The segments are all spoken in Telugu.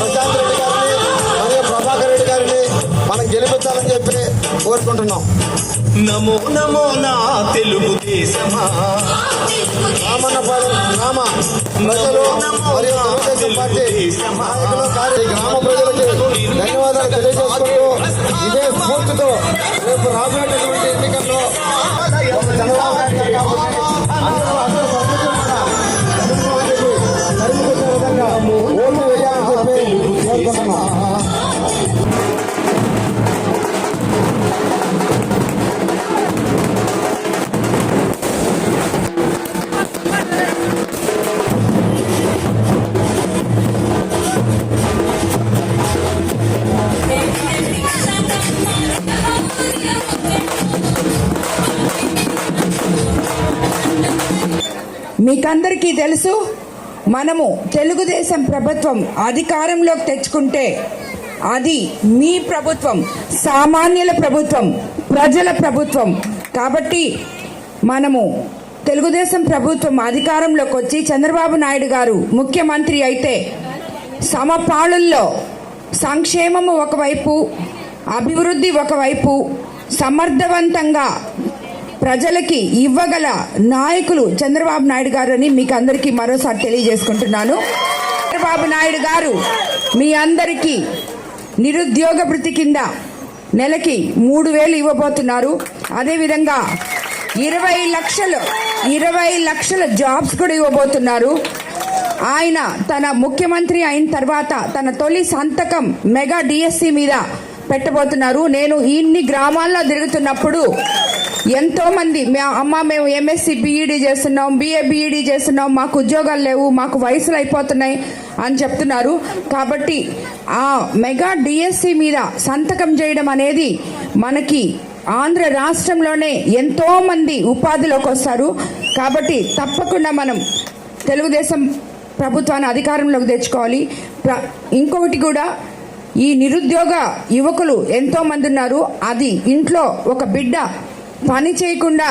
ప్రశాంత్ రెడ్డి గారిని మరియు ప్రభాకర్ రెడ్డి గారిని మనం గెలిపించాలని చెప్పి కోరుకుంటున్నాం నమో నమో నా తెలుగుదేశమా రామన్నపాలెం గ్రామ ప్రజలు మరియు తెలుగుదేశం పార్టీ నాయకులు కార్య గ్రామ ప్రజలకి ధన్యవాదాలు తెలియజేసుకుంటూ ఇదే స్ఫూర్తితో రేపు రాబోయేటటువంటి ఎన్నికల్లో మీకందరికీ తెలుసు మనము తెలుగుదేశం ప్రభుత్వం అధికారంలోకి తెచ్చుకుంటే అది మీ ప్రభుత్వం సామాన్యుల ప్రభుత్వం ప్రజల ప్రభుత్వం. కాబట్టి మనము తెలుగుదేశం ప్రభుత్వం అధికారంలోకి వచ్చి చంద్రబాబు నాయుడు గారు ముఖ్యమంత్రి అయితే సమపాళుల్లో సంక్షేమము ఒకవైపు అభివృద్ధి ఒకవైపు సమర్థవంతంగా ప్రజలకి ఇవ్వగల నాయకులు చంద్రబాబు నాయుడు గారు అని మీకు అందరికీ మరోసారి తెలియజేసుకుంటున్నాను. చంద్రబాబు నాయుడు గారు మీ అందరికీ నిరుద్యోగ వృత్తి కింద నెలకి మూడు వేలు ఇవ్వబోతున్నారు. అదేవిధంగా ఇరవై లక్షలు ఇరవై లక్షల జాబ్స్ కూడా ఇవ్వబోతున్నారు. ఆయన తన ముఖ్యమంత్రి అయిన తర్వాత తన తొలి సంతకం మెగా డిఎస్సి మీద పెట్టబోతున్నారు. నేను ఇన్ని గ్రామాల్లో తిరుగుతున్నప్పుడు ఎంతో మంది అమ్మ మేము ఎంఎస్సి బీఈడి చేస్తున్నాం. బిఏ బీఈడి చేస్తున్నాం. మాకు ఉద్యోగాలు లేవు. మాకు వయసులు అయిపోతున్నాయి అని చెప్తున్నారు. కాబట్టి ఆ మెగా డిఎస్సి మీద సంతకం చేయడం అనేది మనకి ఆంధ్ర రాష్ట్రంలోనే ఎంతో మంది ఉపాధిలోకి వస్తారు. కాబట్టి తప్పకుండా మనం తెలుగుదేశం ప్రభుత్వాన్ని అధికారంలోకి తెచ్చుకోవాలి. ఇంకొకటి కూడా ఈ నిరుద్యోగ యువకులు ఎంతో మంది ఉన్నారు. అది ఇంట్లో ఒక బిడ్డ పని చేయకుండా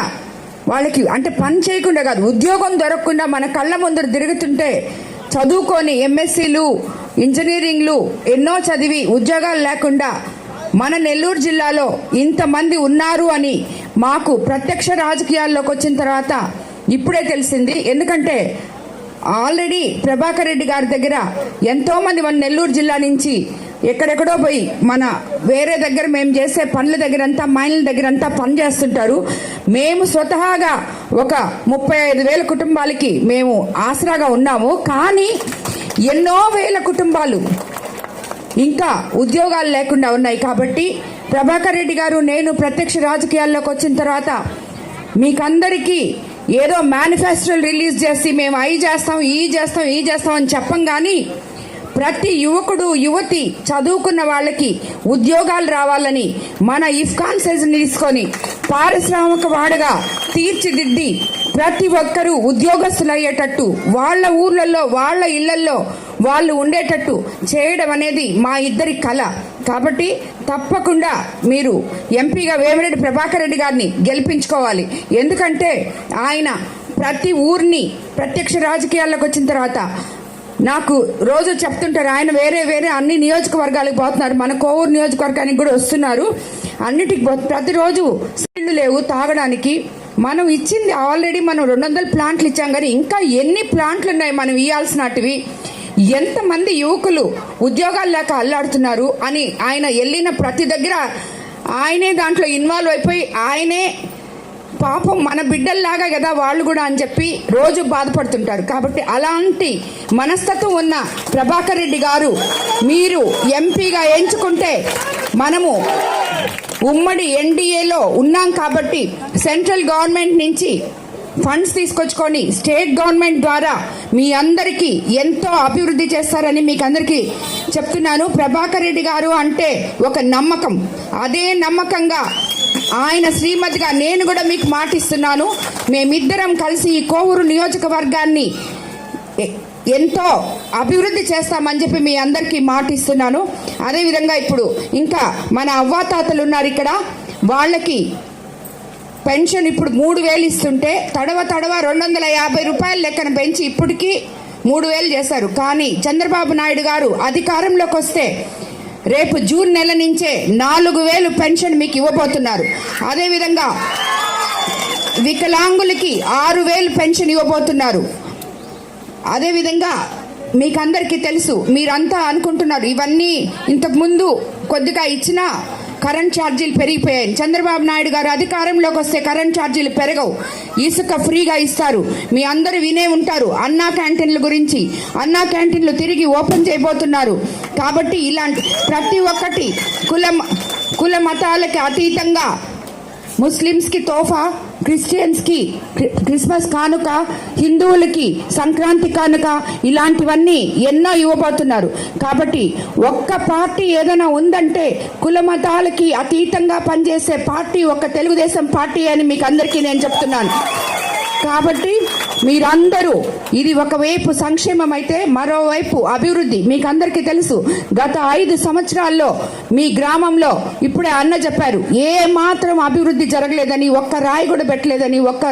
వాళ్ళకి అంటే పని చేయకుండా కాదు ఉద్యోగం దొరకకుండా మన కళ్ళ ముందర తిరుగుతుంటే చదువుకొని ఎంఎస్సీలు ఇంజనీరింగ్లు ఎన్నో చదివి ఉద్యోగాలు లేకుండా మన నెల్లూరు జిల్లాలో ఇంతమంది ఉన్నారు అని మాకు ప్రత్యక్ష రాజకీయాల్లోకి వచ్చిన తర్వాత ఇప్పుడే తెలిసింది. ఎందుకంటే ఆల్రెడీ ప్రభాకర్ రెడ్డి గారి దగ్గర ఎంతోమంది మన నెల్లూరు జిల్లా నుంచి ఎక్కడెక్కడో పోయి మన వేరే దగ్గర మేము చేసే పనుల దగ్గర అంతా మైన్ల దగ్గర అంతా పని చేస్తుంటారు. మేము స్వతహాగా ఒక ముప్పై ఐదు వేల కుటుంబాలకి మేము ఆసరాగా ఉన్నాము. కానీ ఎన్నో వేల కుటుంబాలు ఇంకా ఉద్యోగాలు లేకుండా ఉన్నాయి కాబట్టి ప్రభాకర్ రెడ్డి గారు నేను ప్రత్యక్ష రాజకీయాల్లోకి వచ్చిన తర్వాత మీకందరికీ ఏదో మేనిఫెస్టోలు రిలీజ్ చేసి మేము అవి చేస్తాం ఈ చేస్తాం ఈ చేస్తాం అని చెప్పం కానీ ప్రతి యువకుడు యువతి చదువుకున్న వాళ్ళకి ఉద్యోగాలు రావాలని మన ఇఫ్కాన్ సెజ్ని తీసుకొని పారిశ్రామిక వాడగా తీర్చిదిద్ది ప్రతి ఒక్కరూ ఉద్యోగస్తులు అయ్యేటట్టు వాళ్ళ ఊర్లలో వాళ్ళ ఇళ్ళలో వాళ్ళు ఉండేటట్టు చేయడం అనేది మా ఇద్దరి కళ కాబట్టి తప్పకుండా మీరు ఎంపీగా వేమిరెడ్డి ప్రభాకర్ రెడ్డి గారిని గెలిపించుకోవాలి. ఎందుకంటే ఆయన ప్రతి ఊరిని ప్రత్యక్ష రాజకీయాల్లోకి వచ్చిన తర్వాత నాకు రోజు చెప్తుంటారు ఆయన వేరే వేరే అన్ని నియోజకవర్గాలకు పోతున్నారు. మన కోవూరు నియోజకవర్గానికి కూడా వస్తున్నారు. అన్నిటికి పో- ప్రతిరోజు నీళ్ళు లేవు తాగడానికి. మనం ఇచ్చింది ఆల్రెడీ మనం రెండు వందల ప్లాంట్లు ఇచ్చాం కానీ ఇంకా ఎన్ని ప్లాంట్లు ఉన్నాయి మనం ఇవ్వాల్సినటివి ఎంతమంది యువకులు ఉద్యోగాలు లేక అల్లాడుతున్నారు అని ఆయన వెళ్ళిన ప్రతి దగ్గర ఆయనే దాంట్లో ఇన్వాల్వ్ అయిపోయి ఆయనే పాపం మన బిడ్డల్లాగా కదా వాళ్ళు కూడా అని చెప్పి రోజు బాధపడుతుంటారు. కాబట్టి అలాంటి మనస్తత్వం ఉన్న ప్రభాకర్ రెడ్డి గారు మీరు ఎంపీగా ఎంచుకుంటే మనము ఉమ్మడి ఎన్డీఏలో ఉన్నాం కాబట్టి సెంట్రల్ గవర్నమెంట్ నుంచి ఫండ్స్ తీసుకొచ్చుకొని స్టేట్ గవర్నమెంట్ ద్వారా మీ అందరికీ ఎంతో అభివృద్ధి చేస్తారని మీకు అందరికీ చెప్తున్నాను. ప్రభాకర్ రెడ్డి గారు అంటే ఒక నమ్మకం. అదే నమ్మకంగా ఆయన శ్రీమతిగా నేను కూడా మీకు మాటిస్తున్నాను. మేమిద్దరం కలిసి ఈ కోవూరు నియోజకవర్గాన్ని ఎ- ఎంతో అభివృద్ధి చేస్తామని చెప్పి మీ అందరికీ మాటిస్తున్నాను. అదేవిధంగా ఇప్పుడు ఇంకా మన అవ్వాతాతలు ఉన్నారు ఇక్కడ. వాళ్ళకి పెన్షన్ ఇప్పుడు మూడు వేలు ఇస్తుంటే తడవ తడవ రెండు వందల యాభై రూపాయల లెక్కన పెంచి ఇప్పటికీ మూడు వేలు చేశారు. కానీ చంద్రబాబు నాయుడు గారు అధికారంలోకి వస్తే రేపు జూన్ నెల నుంచే నాలుగు వేలు పెన్షన్ మీకు ఇవ్వబోతున్నారు. అదేవిధంగా వికలాంగులకి ఆరు వేలు పెన్షన్ ఇవ్వబోతున్నారు. అదేవిధంగా మీకు అందరికీ తెలుసు మీరంతా అనుకుంటున్నారు ఇవన్నీ ఇంతకుముందు కొద్దిగా ఇచ్చిన కరెంట్ ఛార్జీలు పెరిగిపోయాయి. చంద్రబాబు నాయుడు గారు అధికారంలోకి వస్తే కరెంట్ ఛార్జీలు పెరగవు. ఇసుక ఫ్రీగా ఇస్తారు. మీ అందరూ వినే ఉంటారు అన్నా క్యాంటీన్ల గురించి. అన్నా క్యాంటీన్లు తిరిగి ఓపెన్ చేయబోతున్నారు. కాబట్టి ఇలాంటి ప్రతి ఒక్కటి కుల కుల మతాలకి అతీతంగా ముస్లిమ్స్కి తోఫా క్రిస్టియన్స్కి క్రిస్మస్ కానుక హిందువులకి సంక్రాంతి కానుక ఇలాంటివన్నీ ఎన్నో ఇవ్వబోతున్నారు. కాబట్టి ఒక్క పార్టీ ఏదైనా ఉందంటే కుల మతాలకి అతీతంగా పనిచేసే పార్టీ ఒక్క తెలుగుదేశం పార్టీ అని మీకు అందరికీ నేను చెప్తున్నాను. కాబట్టి మీరందరూ ఇది ఒకవైపు సంక్షేమం అయితే మరోవైపు అభివృద్ధి మీకు అందరికీ తెలుసు. గత ఐదు సంవత్సరాల్లో మీ గ్రామంలో ఇప్పుడే అన్న చెప్పారు ఏ మాత్రం అభివృద్ధి జరగలేదని ఒక్క రాయి కూడా పెట్టలేదని ఒక్క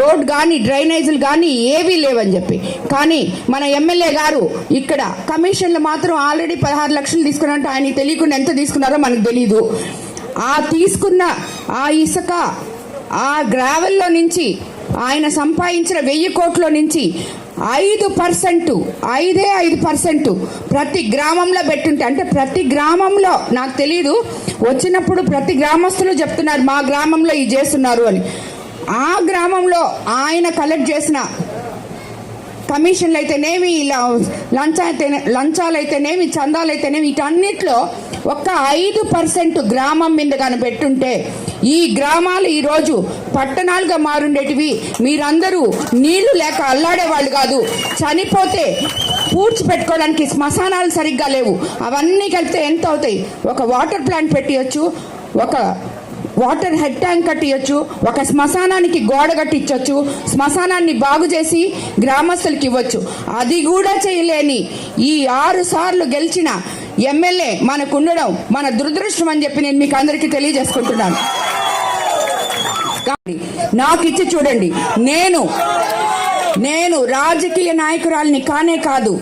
రోడ్ కానీ డ్రైనేజీలు కానీ ఏవీ లేవని చెప్పి. కానీ మన ఎమ్మెల్యే గారు ఇక్కడ కమిషన్లు మాత్రం ఆల్రెడీ పదహారు లక్షలు తీసుకున్నట్టు ఆయన తెలియకుండా ఎంత తీసుకున్నారో మనకు తెలియదు ఆ తీసుకున్న ఆ ఇసుక ఆ గ్రావెల్లో నుంచి ఆయన సంపాదించిన వెయ్యి కోట్ల నుంచి ఐదు పర్సెంట్ ఐదే ఐదు పర్సెంట్ ప్రతి గ్రామంలో పెట్టుంటే అంటే ప్రతి గ్రామంలో నాకు తెలియదు వచ్చినప్పుడు ప్రతి గ్రామస్తులు చెప్తున్నారు మా గ్రామంలో ఇది చేస్తున్నారు అని. ఆ గ్రామంలో ఆయన కలెక్ట్ చేసిన కమిషన్లు అయితేనేమి ఇలా లంచ అయితే లంచాలు అయితేనేమి చందాలు అయితేనేమి వీటన్నిటిలో ఒక్క ఐదు పర్సెంట్ గ్రామం మీద కనిపెట్టుంటే ఈ గ్రామాలు ఈరోజు పట్టణాలుగా మారుండేటివి. మీరందరూ నీళ్ళు లేక అల్లాడేవాళ్ళు కాదు. చనిపోతే పూడ్చిపెట్టుకోవడానికి శ్మశానాలు సరిగ్గా లేవు. అవన్నీ కలిపితే ఎంత అవుతాయి ఒక వాటర్ ప్లాంట్ పెట్టియొచ్చు ఒక వాటర్ హెడ్ ట్యాంక్ కట్టియచ్చు ఒక శ్మశానానికి గోడ కట్టించవచ్చు శ్మశానాన్ని బాగు చేసి గ్రామస్తులకి ఇవ్వచ్చు. అది కూడా చేయలేని ఈ ఆరు సార్లు గెలిచిన ఎమ్మెల్యే మనకు ఉండడం మన దురదృష్టం అని చెప్పి నేను మీకు అందరికీ తెలియజేసుకుంటున్నాను. కాబట్టి నాకు ఇచ్చి చూడండి నేను నేను రాజకీయ నాయకురాలిని కానే కాదు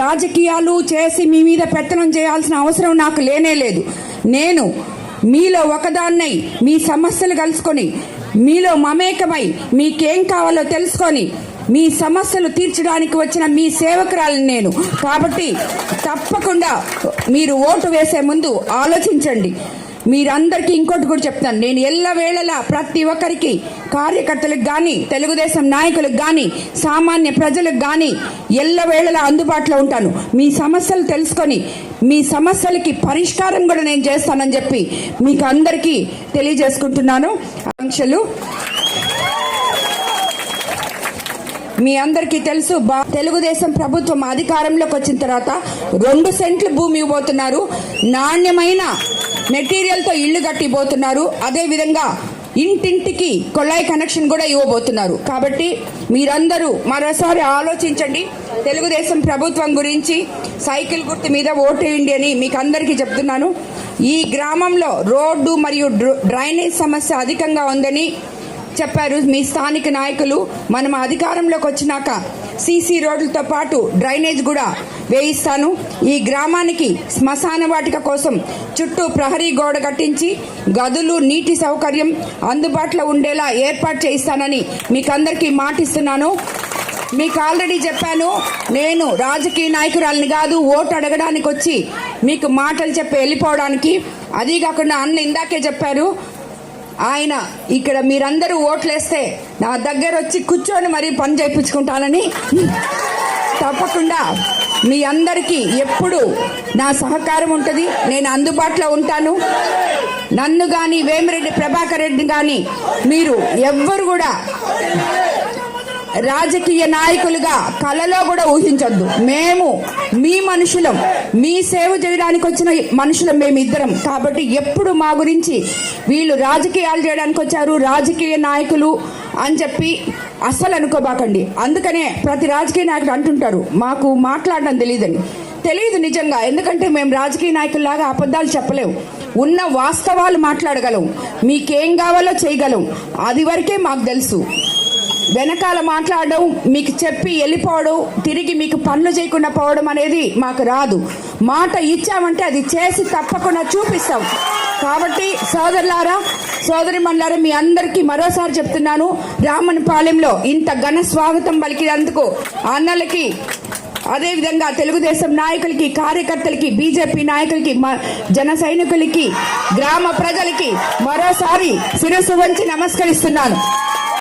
రాజకీయాలు చేసి మీ మీద పెత్తనం చేయాల్సిన అవసరం నాకు లేనే లేదు. నేను మీలో ఒకదాన్నై మీ సమస్యలు కలుసుకొని మీలో మమేకమై మీకేం కావాలో తెలుసుకొని మీ సమస్యలు తీర్చడానికి వచ్చిన మీ సేవకురాలని నేను. కాబట్టి తప్పకుండా మీరు ఓటు వేసే ముందు ఆలోచించండి. మీరందరికీ ఇంకోటి కూడా చెప్తాను. నేను ఎల్లవేళలా ప్రతి ఒక్కరికి కార్యకర్తలకు కానీ తెలుగుదేశం నాయకులకు కానీ సామాన్య ప్రజలకు కానీ ఎల్లవేళలా అందుబాటులో ఉంటాను. మీ సమస్యలు తెలుసుకొని మీ సమస్యలకి పరిష్కారం కూడా నేను చేస్తానని చెప్పి మీకు అందరికీ తెలియజేసుకుంటున్నాను. ఆంక్షలు మీ అందరికీ తెలుసు బా తెలుగుదేశం ప్రభుత్వం అధికారంలోకి వచ్చిన తర్వాత రెండు సెంట్లు భూమి ఇవ్వబోతున్నారు. నాణ్యమైన మెటీరియల్తో ఇల్లు కట్టిపోతున్నారు. అదేవిధంగా ఇంటింటికి కొళాయి కనెక్షన్ కూడా ఇవ్వబోతున్నారు. కాబట్టి మీరందరూ మరోసారి ఆలోచించండి. తెలుగుదేశం ప్రభుత్వం గురించి సైకిల్ గుర్తు మీద ఓటేయండి అని మీకు అందరికీ చెప్తున్నాను. ఈ గ్రామంలో రోడ్డు మరియు డ్రైనేజ్ సమస్య అధికంగా ఉందని చెప్పారు మీ స్థానిక నాయకులు. మనం అధికారంలోకి వచ్చినాక సీసీ రోడ్లతో పాటు డ్రైనేజ్ కూడా వేయిస్తాను. ఈ గ్రామానికి శ్మశాన వాటిక కోసం చుట్టూ ప్రహరీ గోడ కట్టించి గదులు నీటి సౌకర్యం అందుబాటులో ఉండేలా ఏర్పాటు చేయిస్తానని మీకు అందరికీ మాటిస్తున్నాను. మీకు ఆల్రెడీ చెప్పాను నేను రాజకీయ నాయకురాలిని కాదు ఓటు అడగడానికి వచ్చి మీకు మాటలు చెప్పి వెళ్ళిపోవడానికి. అదీ కాకుండా అన్న ఇందాకే చెప్పారు ఆయన ఇక్కడ మీరందరూ ఓట్లేస్తే నా దగ్గర వచ్చి కూర్చొని మరీ పని చేయించుకుంటానని తప్పకుండా మీ అందరికీ ఎప్పుడు నా సహకారం ఉంటుంది. నేను అందుబాటులో ఉంటాను. నన్ను కానీ వేమిరెడ్డి ప్రభాకర్ రెడ్డి కానీ మీరు ఎవ్వరు కూడా రాజకీయ నాయకులుగా కలలో కూడా ఊహించొద్దు. మేము మీ మనుషులం మీ సేవ చేయడానికి వచ్చిన మనుషులం మేమిద్దరం. కాబట్టి ఎప్పుడు మా గురించి వీళ్ళు రాజకీయాలు చేయడానికి వచ్చారు రాజకీయ నాయకులు అని చెప్పి అస్సలు అనుకోబాకండి. అందుకనే ప్రతి రాజకీయ నాయకుడు అంటుంటారు మాకు మాట్లాడడం తెలియదని తెలియదు నిజంగా ఎందుకంటే మేము రాజకీయ నాయకుల్లాగా అబద్ధాలు చెప్పలేము ఉన్న వాస్తవాలు మాట్లాడగలం. మీకేం కావాలో చేయగలం. అది వరకే మాకు తెలుసు. వెనకాల మాట్లాడడం మీకు చెప్పి వెళ్ళిపోవడం తిరిగి మీకు పనులు చేయకుండా పోవడం అనేది మాకు రాదు. మాట ఇచ్చామంటే అది చేసి తప్పకుండా చూపిస్తాం. కాబట్టి సోదరులారా సోదరి మీ అందరికీ మరోసారి చెప్తున్నాను రామనపాలెంలో ఇంత ఘన స్వాగతం పలికినందుకు అన్నలకి అదేవిధంగా తెలుగుదేశం నాయకులకి కార్యకర్తలకి బీజేపీ నాయకులకి మ- జన సైనికులకి గ్రామ ప్రజలకి మరోసారి శిరస్సు వంచి నమస్కరిస్తున్నాను.